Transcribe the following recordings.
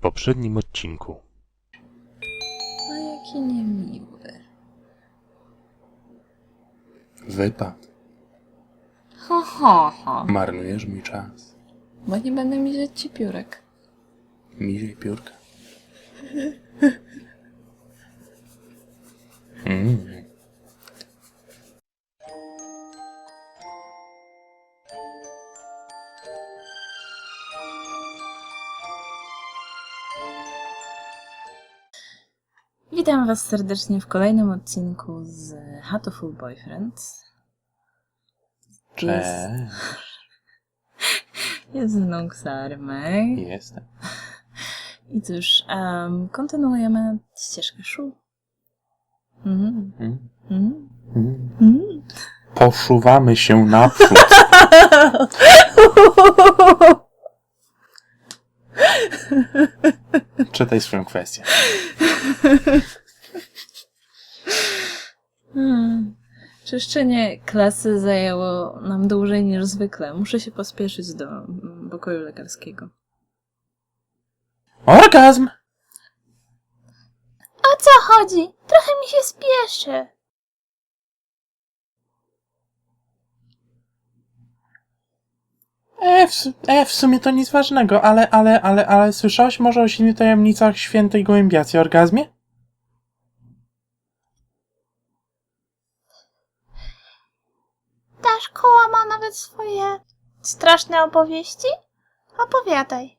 poprzednim odcinku. A jaki niemiły. Wypad. Ho, ho, ho. Marnujesz mój czas. Bo nie będę miziać ci piórek. Miziej piórka. Mm. Witam Was serdecznie w kolejnym odcinku z Hatoful Boyfriend. Cześć. Jest mną Ksarmek. Jestem. I cóż, em, kontynuujemy ścieżkę szu. Mhm. Mm. Mhm. Mm. Mhm. Poszuwamy się naprzód. Czytaj swoją kwestię. Hmm. Czyszczenie klasy zajęło nam dłużej niż zwykle. Muszę się pospieszyć do mm, pokoju lekarskiego. Orgazm! O co chodzi? Trochę mi się spieszy. E w, su- e, w sumie to nic ważnego, ale, ale, ale, ale słyszałeś może o siedmiu tajemnicach świętej gołębiacji o orgazmie? Szkoła ma nawet swoje straszne opowieści? Opowiadaj.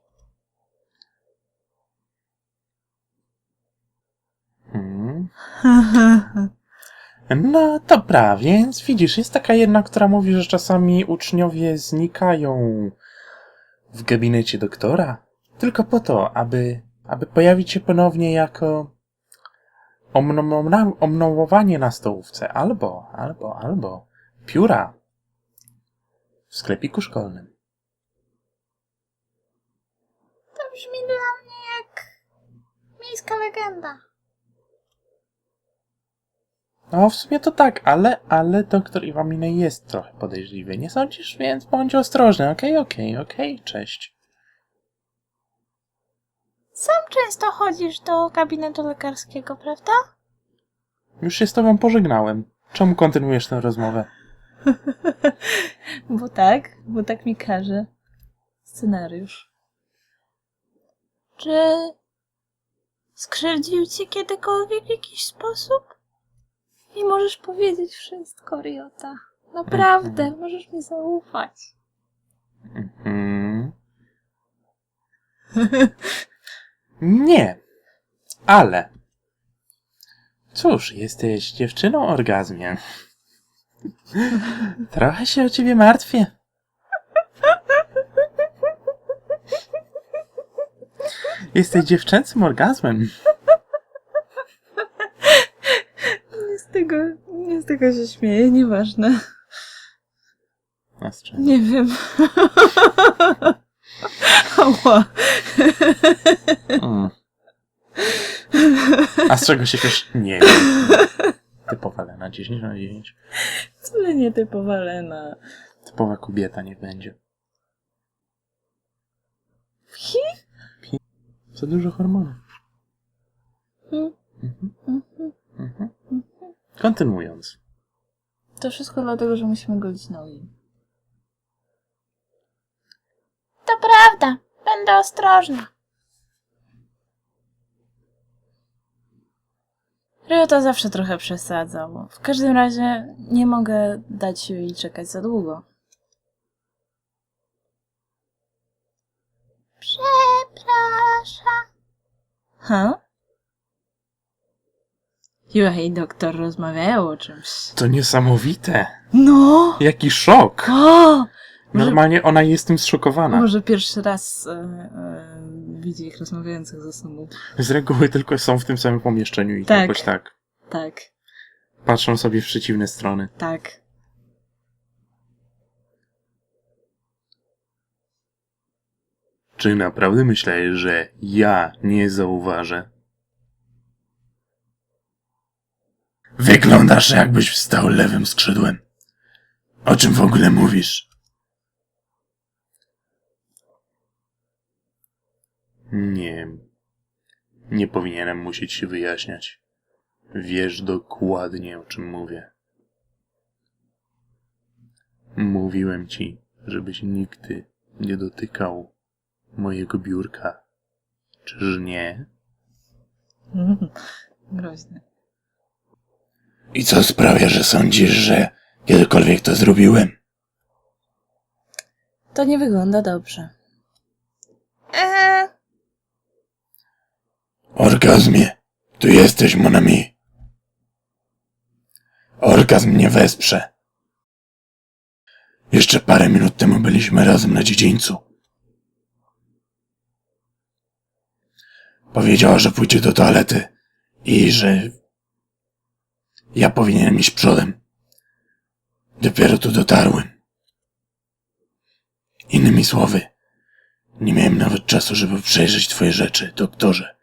Hmm. No dobra, więc widzisz, jest taka jedna, która mówi, że czasami uczniowie znikają w gabinecie doktora, tylko po to, aby, aby pojawić się ponownie jako omnowowanie na stołówce, albo, albo, albo pióra w sklepiku szkolnym. To brzmi dla mnie jak miejska legenda. No, w sumie to tak, ale, ale doktor Iwamine jest trochę podejrzliwy, nie sądzisz? Więc bądź ostrożny, okej, okej, okej, cześć. Sam często chodzisz do gabinetu lekarskiego, prawda? Już się z tobą pożegnałem. Czemu kontynuujesz tę rozmowę? bo tak, bo tak mi każe scenariusz. Czy skrzywdził cię kiedykolwiek w jakiś sposób? I możesz powiedzieć wszystko, Riota. Naprawdę, możesz mi zaufać. Mhm. Nie, ale... Cóż, jesteś dziewczyną orgazmie. Trochę się o ciebie martwię. Jesteś dziewczęcym orgazmem. Nie z tego, nie z tego się śmieję, nieważne. Czym? Nie wiem. Ała. Mm. A z czego się też nie wiem. Typowa Lena, 10 na 10. Wcale nie typowa Lena. Typowa kobieta nie będzie. Hi? Za dużo hormonów. Mm. Mhm. Mhm. Mhm. Kontynuując. To wszystko dlatego, że musimy golić nogi. To prawda. Będę ostrożna. Ryota zawsze trochę przesadzał. W każdym razie nie mogę dać jej czekać za długo. Przepraszam. Ha? Jura i doktor rozmawiają o czymś. To niesamowite. No! Jaki szok. O! Normalnie ona jest tym zszokowana. może pierwszy raz e, e, widzi ich rozmawiających ze sobą. Z reguły tylko są w tym samym pomieszczeniu i Tak. jakoś tak. Tak, Patrzą sobie w przeciwne strony. tak. Czy naprawdę myślałeś, że ja nie zauważę? Wyglądasz jakbyś wstał lewym skrzydłem. O czym w ogóle mówisz? Nie Nie powinienem musieć się wyjaśniać. Wiesz dokładnie, o czym mówię. Mówiłem ci, żebyś nigdy nie dotykał mojego biurka. Czyż nie? Groźny. I co sprawia, że sądzisz, że kiedykolwiek to zrobiłem? To nie wygląda dobrze. Eee, Orgazmie, tu jesteś, Monami. Orgazm mnie wesprze. Jeszcze parę minut temu byliśmy razem na dziedzińcu. Powiedziała, że pójdzie do toalety i że ja powinienem iść przodem. Dopiero tu dotarłem. Innymi słowy, nie miałem nawet czasu, żeby przejrzeć twoje rzeczy, doktorze.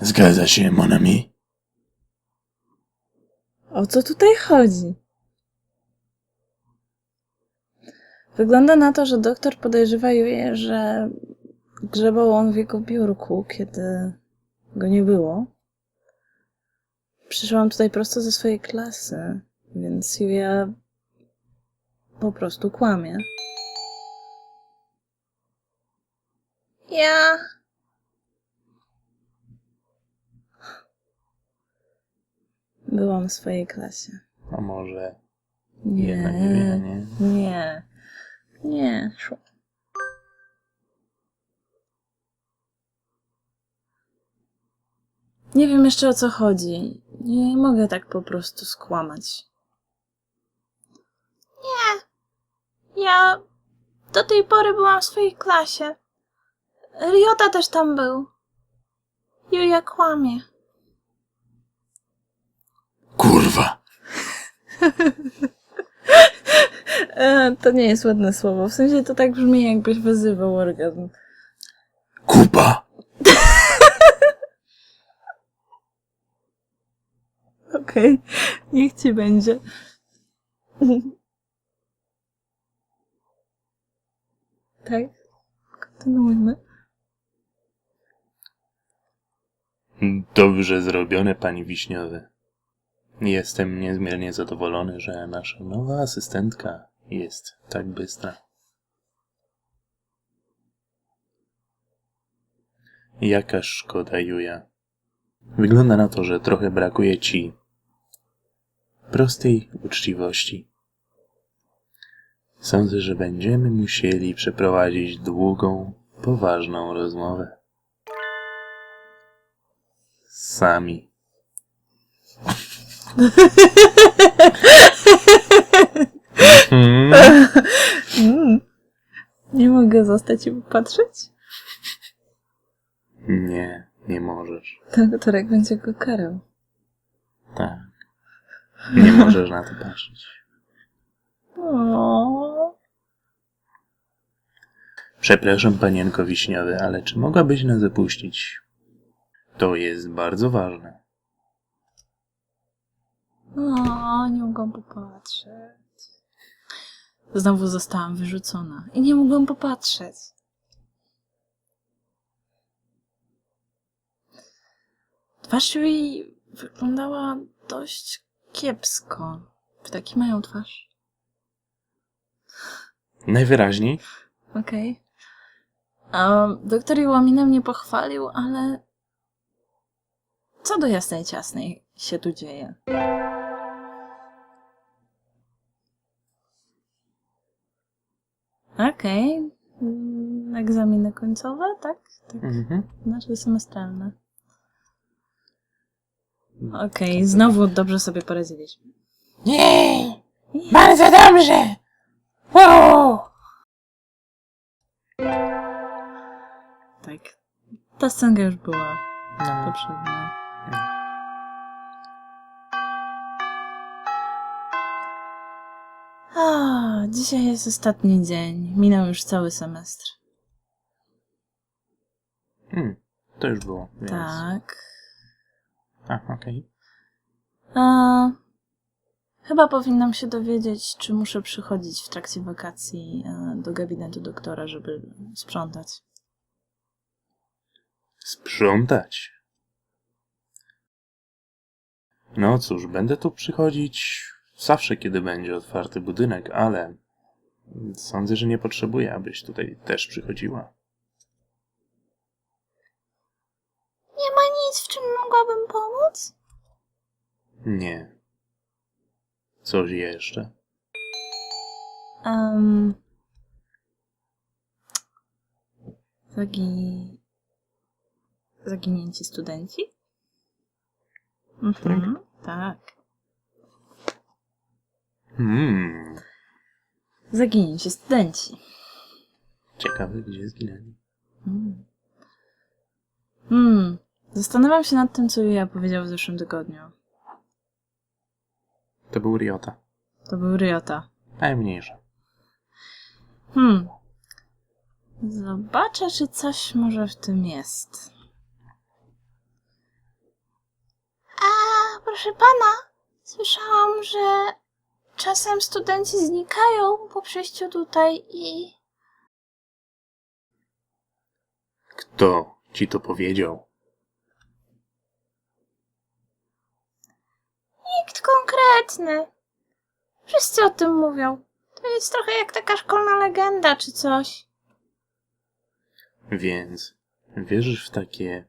Zgadza się, Monami? O co tutaj chodzi? Wygląda na to, że doktor podejrzewa Juję, że grzebał on w jego biurku, kiedy go nie było. Przyszłam tutaj prosto ze swojej klasy, więc Julia po prostu kłamie. ja... Byłam w swojej klasie. A może Nie, jednak nie, nie? nie, nie. szło. Nie wiem jeszcze o co chodzi. Nie mogę tak po prostu skłamać. Ja do tej pory byłam w swojej klasie. Riota też tam był. Julia kłamie. Kurwa! E, to nie jest ładne słowo. W sensie to tak brzmi, jakbyś wyzywał orgazm. Kupa! Okej, niech ci będzie. tak? Kontynuujmy. Dobrze zrobione, pani Wiśniowy. Jestem niezmiernie zadowolony, że nasza nowa asystentka jest tak bystra. Jaka szkoda, Juja. Wygląda na to, że trochę brakuje ci prostej uczciwości. Sądzę, że będziemy musieli przeprowadzić długą, poważną rozmowę. Sami. Mhm. Mm. Nie mogę zostać i popatrzeć? Nie, nie możesz. Doktorek będzie go karał. Tak. Nie możesz na to patrzeć. O. Przepraszam, panienko wiśniowy, ale czy mogłabyś nas opuścić? To jest bardzo ważne. Nie mogłam popatrzeć. Znowu zostałam wyrzucona i nie mogłam popatrzeć. Twarz jej wyglądała dość kiepsko. Ptaki mają twarz. Najwyraźniej Okej. Okay. Doktor Iłamina mnie pochwalił, ale co do jasnej ciasnej się tu dzieje? Okej. Mm, Egzaminy końcowe, tak? Tak. Mhm. Nasze semestralne. Okej, znowu dobrze sobie poradziliśmy. Nie! Bardzo dobrze! Wow! Tak. Ta scenka już była No. poprzednia. A, dzisiaj jest ostatni dzień. Minął już cały semestr. Hmm, to już było. Więc... Tak. A, okej. A, chyba powinnam się dowiedzieć, czy muszę przychodzić w trakcie wakacji e, do gabinetu doktora, żeby sprzątać. Sprzątać. No cóż, będę tu przychodzić zawsze, kiedy będzie otwarty budynek, ale sądzę, że nie potrzebuję, abyś tutaj też przychodziła. Nie ma nic, w czym mogłabym pomóc? Nie. Coś jeszcze? Um, zagi... Zaginięci studenci? Mhm, tak. Hmm. Zaginięci studenci. Ciekawe, gdzie zginęli. Hmm. Hmm. Zastanawiam się nad tym, co ja powiedział w zeszłym tygodniu. To był Riota. To był Ryota. Najmniejsza. Hmm. Zobaczę, czy coś może w tym jest. A, proszę pana, słyszałam, że czasem studenci znikają po przyjściu tutaj i... Kto ci to powiedział? Nikt konkretny. Wszyscy o tym mówią. To jest trochę jak taka szkolna legenda czy coś. Więc wierzysz w takie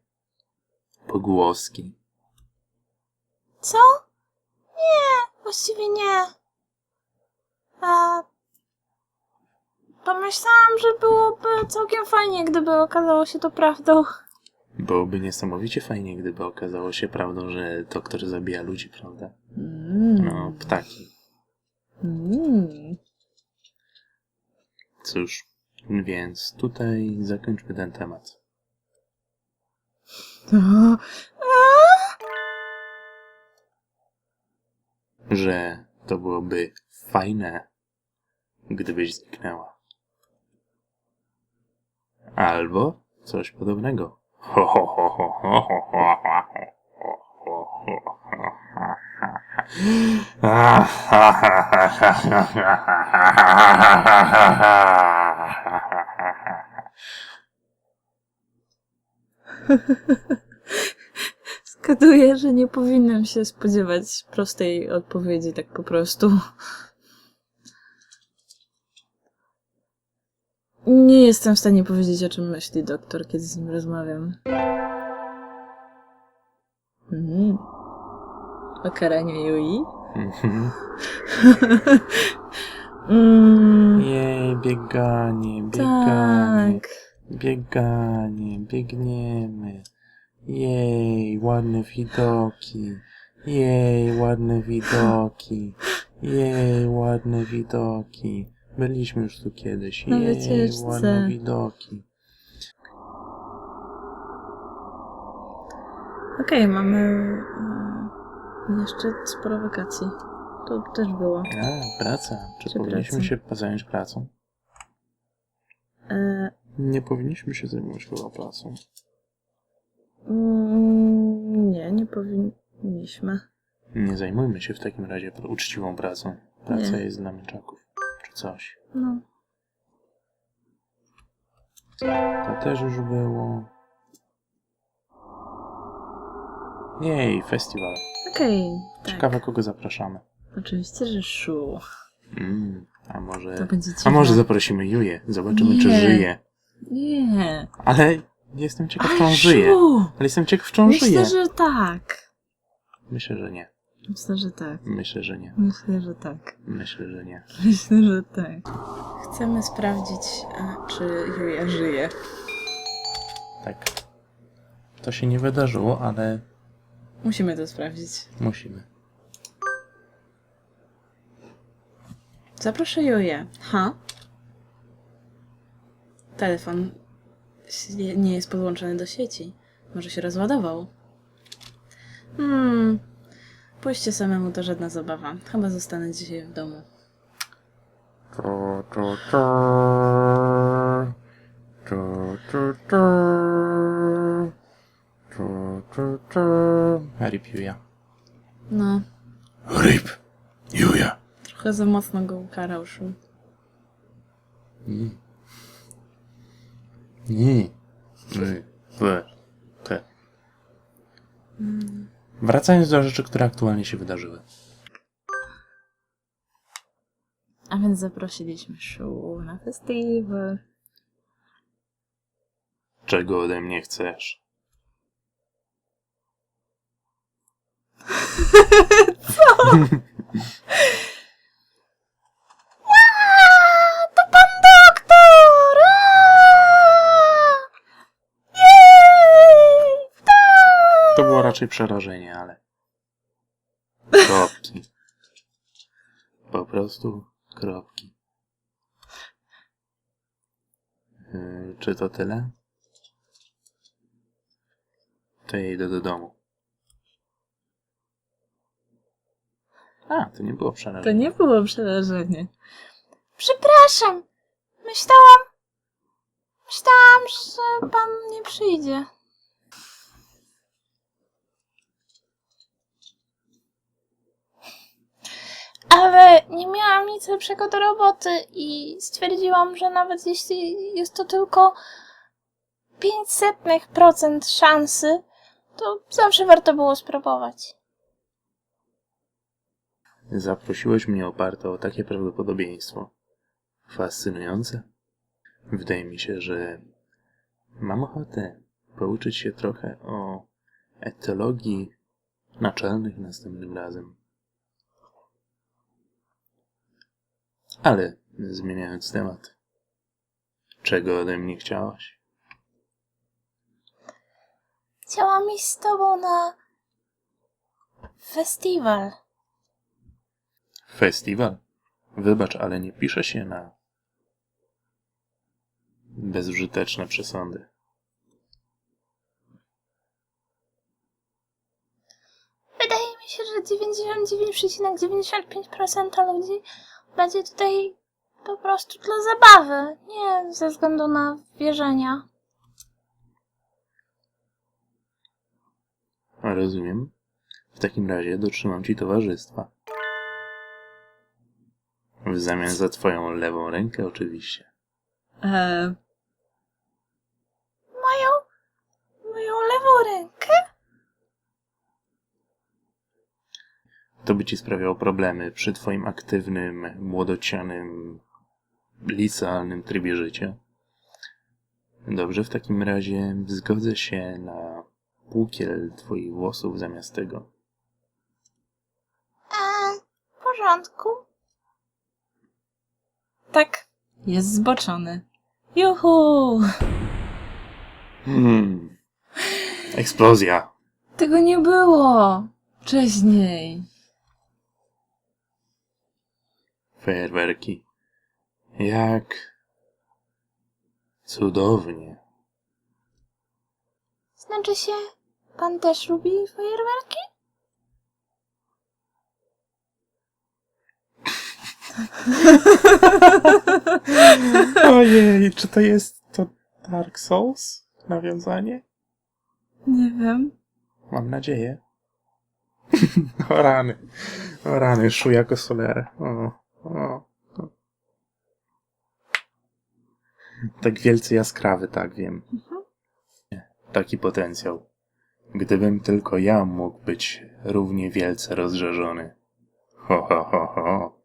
pogłoski? Co? Nie, właściwie nie. A... Pomyślałam, że byłoby całkiem fajnie, gdyby okazało się to prawdą. Byłoby niesamowicie fajnie, gdyby okazało się prawdą, że doktor zabija ludzi, prawda? Mm. No, ptaki. Mm. Cóż, więc tutaj zakończmy ten temat. To... Że to byłoby fajne, gdybyś zniknęła. Albo coś podobnego. Ho. Zgaduję, że nie powinnam się spodziewać prostej odpowiedzi tak po prostu. Nie jestem w stanie powiedzieć, o czym myśli doktor, kiedy z nim rozmawiam. Mhm. O karaniu Yui? Mhm. mm, Jej, bieganie, bieganie, tak. bieganie, biegniemy. Jej, ładne widoki. Jej, ładne widoki. Jej, ładne widoki. Byliśmy już tu kiedyś. Na Jej, wycieczce. ładne widoki. Okej, mamy e, jeszcze sporo wakacji. To też było. A, praca. Czy, Czy powinniśmy praca? się zająć pracą? E, Nie powinniśmy się zajmować chyba pracą. mm, nie, nie powinniśmy. Nie zajmujmy się w takim razie pr- uczciwą pracą. Praca Nie. jest dla mięczaków. Coś. No. To też już było. Jej, festiwal. Okej, tak. Ciekawe, kogo zapraszamy. Oczywiście, że szu. Mm, a To może. będzie A dziwne. może zaprosimy Juję. Zobaczymy, czy Nie. żyje. Nie. Ale jestem ciekaw, czy on Ale żyje. szu! Ale jestem ciekaw, czy on żyje. Myślę, że tak. Myślę, że nie. Myślę, że tak. Myślę, że nie. Myślę, że tak. Myślę, że nie. Myślę, że tak. Chcemy sprawdzić, czy Julia żyje. Tak. To się nie wydarzyło, ale Musimy to sprawdzić. musimy. Zaproszę Julię. Ha? Telefon nie jest podłączony do sieci. Może się rozładował. Hmm. Pójście samemu to żadna zabawa. Chyba zostanę dzisiaj w domu. Tu, tu, tu. Tu, tu, tu. Tu, tu, tu. Rip Juja. No, Rip Juja. trochę za mocno go ukarał szum. Nie. Nie. Nie. Te. Wracając do rzeczy, które aktualnie się wydarzyły. A więc zaprosiliśmy Shu na festiwal. Czego ode mnie chcesz? To To było raczej przerażenie, ale. Kropki. Po prostu kropki. Yy, czy to tyle? To ja idę do domu. A, to nie było To przerażenie. nie było przerażenie. Przepraszam. Myślałam... Myślałam, że pan nie przyjdzie. Ale nie miałam nic lepszego do roboty i stwierdziłam, że nawet jeśli jest to tylko 500% szansy, to zawsze warto było spróbować. Zaprosiłeś mnie oparte o takie prawdopodobieństwo. Fascynujące. Wydaje mi się, że mam ochotę pouczyć się trochę o etologii naczelnych następnym razem. Ale zmieniając temat, czego ode mnie chciałaś? Chciałam iść z tobą na festiwal. Festiwal? Wybacz, ale nie pisze się na bezużyteczne przesądy. Wydaje mi się, że 99,95% ludzi będzie tutaj po prostu dla zabawy, nie ze względu na wierzenia. Rozumiem. W takim razie dotrzymam ci towarzystwa. W zamian za twoją lewą rękę, oczywiście. Eee, Moją, moją lewą rękę? To by ci sprawiało problemy przy twoim aktywnym, młodocianym, licealnym trybie życia. Dobrze, w takim razie zgodzę się na płókiel twoich włosów zamiast tego. Eee, w porządku. tak, jest zboczony. Juhu! Hmm. Eksplozja. Tego nie było wcześniej. Fajerwerki. Jak cudownie. Znaczy się, pan też lubi fajerwerki? Ojej, czy to jest to Dark Souls? Nawiązanie? Nie wiem. Mam nadzieję. o rany. O rany, szu jako solerę. O, o, o. Tak wielce jaskrawy, tak wiem. Taki potencjał. Gdybym tylko ja mógł być równie wielce rozżarzony. Ho, ho, ho, ho.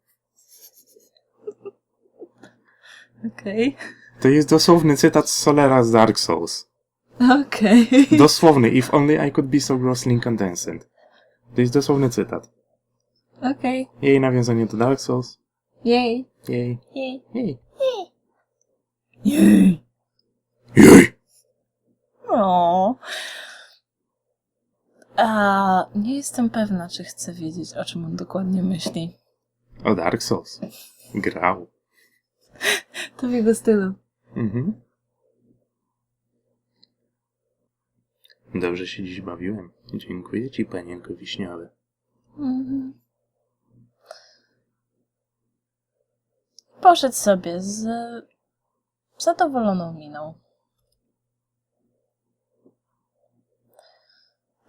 Okej. To jest dosłowny cytat z Solera z Dark Souls. Okej. Dosłowny, if only I could be so grossly incandescent. To jest dosłowny cytat. Okej. Jej nawiązanie do Dark Souls. Jej. Jej. Jej. Jej. Jej. Jej. O. A nie jestem pewna, czy chcę wiedzieć, o czym on dokładnie myśli. O Dark Souls. Grał. To w jego stylu. Mhm. Dobrze się dziś bawiłem. Dziękuję ci, panienko wiśniowe. Mhm. Poszedł sobie z zadowoloną miną.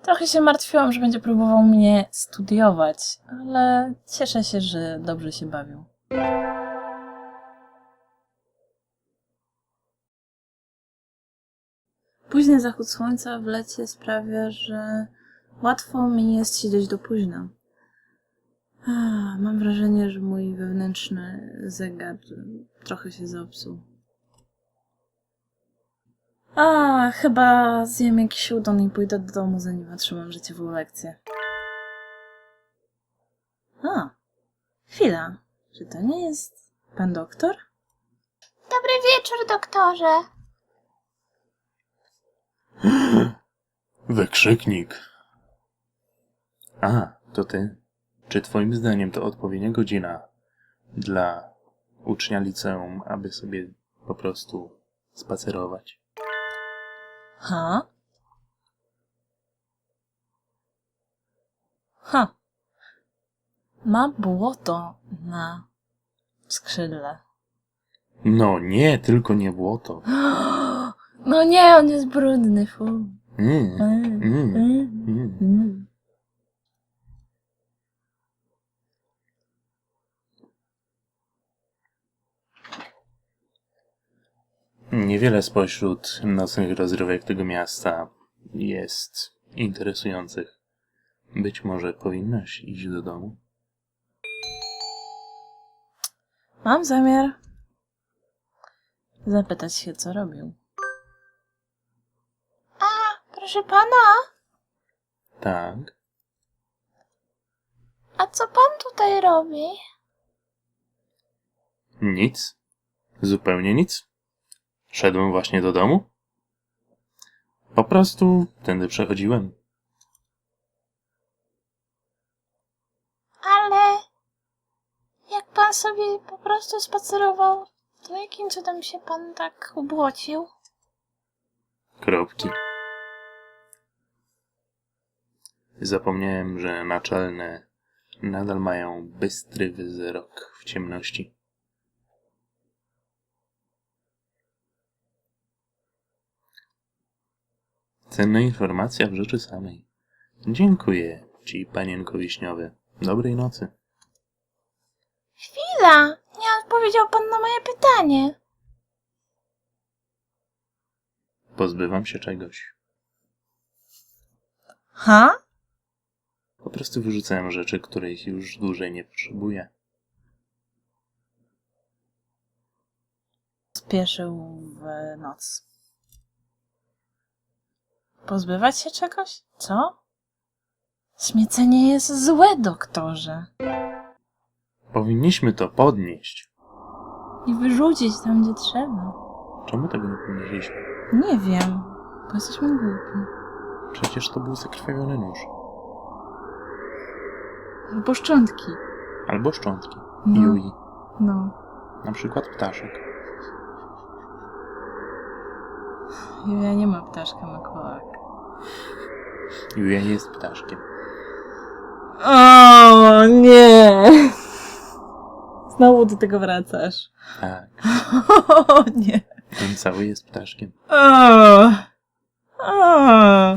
Trochę się martwiłam, że będzie próbował mnie studiować, ale cieszę się, że dobrze się bawił. Późny zachód słońca w lecie sprawia, że Łatwo mi jest siedzieć do późna. A, mam wrażenie, że mój wewnętrzny zegar trochę się zepsuł. A, chyba zjem jakiś udon i pójdę do domu, zanim otrzymam życiową lekcję. A, chwila. Czy to nie jest pan doktor? Dobry wieczór, doktorze. Wykrzyknik. A, to ty. Czy twoim zdaniem to odpowiednia godzina dla ucznia liceum, aby sobie po prostu spacerować? Ha? Ha. Ma błoto na skrzydle. No nie, tylko nie błoto. No nie, on jest brudny, fu. Mm, Mm, mm, mm, mm. mm. Niewiele spośród nocnych rozrywek tego miasta jest interesujących. Być może powinnaś iść do domu? Mam zamiar zapytać się, co robił. A, proszę pana, Tak. a co pan tutaj robi? Nic. Zupełnie nic. Szedłem właśnie do domu. Po prostu tędy przechodziłem. Ale jak pan sobie po prostu spacerował, to jakim cudem się pan tak ubłocił? Kropki. Zapomniałem, że naczelne nadal mają bystry wzrok w ciemności. Cenna informacja w rzeczy samej. Dziękuję ci, panienko wiśniowy. Dobrej nocy. Chwila, nie odpowiedział pan na moje pytanie. Pozbywam się czegoś. Ha? Po prostu wyrzucałem rzeczy, których już dłużej nie potrzebuję. Spieszył w noc. Pozbywać się czegoś? Co? Śmiecenie jest złe, doktorze. Powinniśmy to podnieść. I wyrzucić tam, gdzie trzeba. Czemu tego nie podnieśliśmy? Nie wiem, bo jesteśmy głupi. Przecież to był zakrwawiony nóż. Albo szczątki. Albo szczątki. No. Jui. No. Na przykład ptaszek. Ja nie ma ptaszka na kołak. Julia jest ptaszkiem. O nie! Znowu do tego wracasz. Tak. O nie. Ten cały jest ptaszkiem. O. O.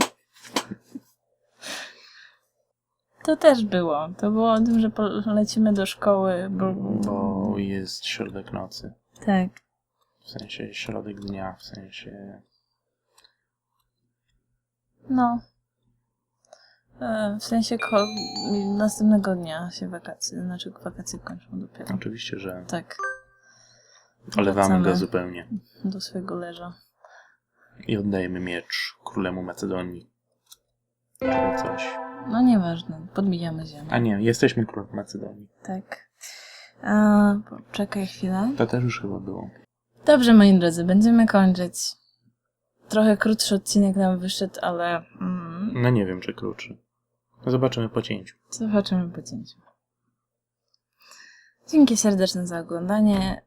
To też było. To było o tym, że lecimy do szkoły, bo... Bo jest środek nocy. Tak. W sensie środek dnia, w sensie... No. E, W sensie ko- następnego dnia się wakacje, znaczy wakacje kończą dopiero. Oczywiście, że Tak, olewamy Wracamy. go zupełnie. do swojego leża. I oddajemy miecz królemu Macedonii. Czy coś. No nieważne, podbijamy ziemię. A nie, jesteśmy królem Macedonii. Tak. A, poczekaj chwilę. To też już chyba było. Dobrze, moi drodzy, będziemy kończyć. Trochę krótszy odcinek nam wyszedł, ale mm, No nie wiem, czy krótszy. Zobaczymy po cięciu. zobaczymy po cięciu. Dzięki serdeczne za oglądanie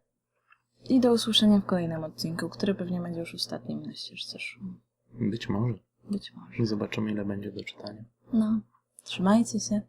i do usłyszenia w kolejnym odcinku, który pewnie będzie już ostatnim na ścieżce szum. Być może. Być może. Zobaczymy, ile będzie do czytania. No, trzymajcie się.